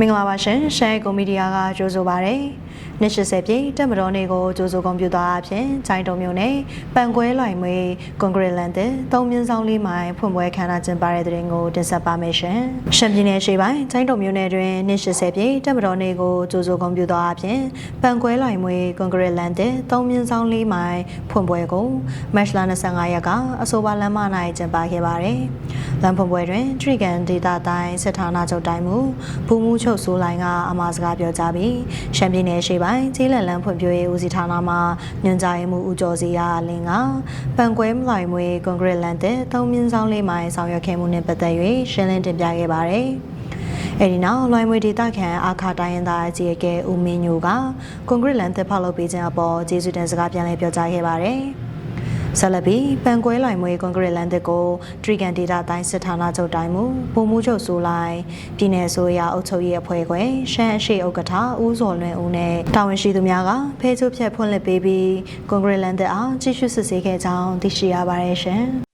မင်္ဂလာပါရှင်ရှမ်းကွန်မီဒီယာကကြိုဆိုပါရစေ။နှစ်80ပြည့်တက်မတော်နေ့ကိုကြိုဆိုကွန်ပျူတာအဖြစ်ဂျိုင်းတုံမျိုးနဲ့ပန်ကွဲလွိုင်မွေကွန်ကရစ်လန်တဲ့သုံးမြင်းဆောင်လေးမိုင်ဖွင့်ပွဲခမ်းနားကျင်းပတဲ့တဲ့ရင်ကိုတင်ဆက်ပါမယ်ရှင်။ရှမ်းပြည်နယ်ရှေ့ပိုင်းဂျိုင်းတုံမျိုးနယ်တွင်နှစ်80ပြည့်တက်မတော်နေ့ကိုကြိုဆိုကွန်ပျူတာအဖြစ်ပန်ကွဲလွိုင်မွေကွန်ကရစ်လန်တဲ့သုံးမြင်းဆောင်လေးမိုင်ဖွင့်ပွဲကိုမတ်လ25ရက်က အဆိုပါလမ်းမ၌ကျင်းပခဲ့ပါတယ်။ လမ်းဖွင့်ပွဲတွင်ထရီကန်ဒေတာတိုင်းစစ်ဌာနချုပ်တိုင်းမူဘူမူချုပ်ဆိုးလိုင်းကအမှာစကားပြောကြားပြီးရှမ်းပြည်နယ်ရှေ့ပိုင်းကျေးလက်လန်းဖွံ့ဖြိုးရေးဦးစီးဌာနမှညွှန်ကြားရေးမှူးဦးကျော်စီရလင်းကပန်ကွဲမလိုက်မွေကွန်ကရစ်လန်တဲ့သုံးမြင်းဆောင်လေးမိုင်ဆောင်ရွက်ခဲ့မှုနှင့်ပတ်သက်၍ရှင်းလင်းတင်ပြခဲ့ပါတယ်။အဲဒီနောက်လွိုင်မွေဒေတာခန်အခါတိုင်းရင်းသားအကြီးအကဲဦးမင်းညိုကကွန်ကရစ်လန်တစ်ဖောက်လုပ်ပေးခြင်းအပေါ်ကျေးဇူးတင်စကားပြန်လည်ပြောကြားခဲ့ပါတယ်။ ဆက်လက်ပြီးပန်ကွဲလိုင်မွေကွန်ကရစ်လန်တစ်ကိုထရီကန်ဒေတာတိုင်းစစ်ဌာနချုပ်တိုင်းမူပုံမှုချုပ်ဆိုလိုက်ပြည်내ဆိုရအုပ်ချုပ်ရေးအဖွဲ့ခွဲရှမ်းအရှိဥက္ကဋ္ဌဦးစော်လွင်ဦးနဲ့တာဝန်ရှိသူများကဖဲချိုးဖြတ်ဖွင့်လှစ်ပေးပြီးကွန်ကရစ်လန်တစ်အားကြီးစုစစ်ဆေးခဲ့ကြောင်းသိရှိရပါတယ်ရှင်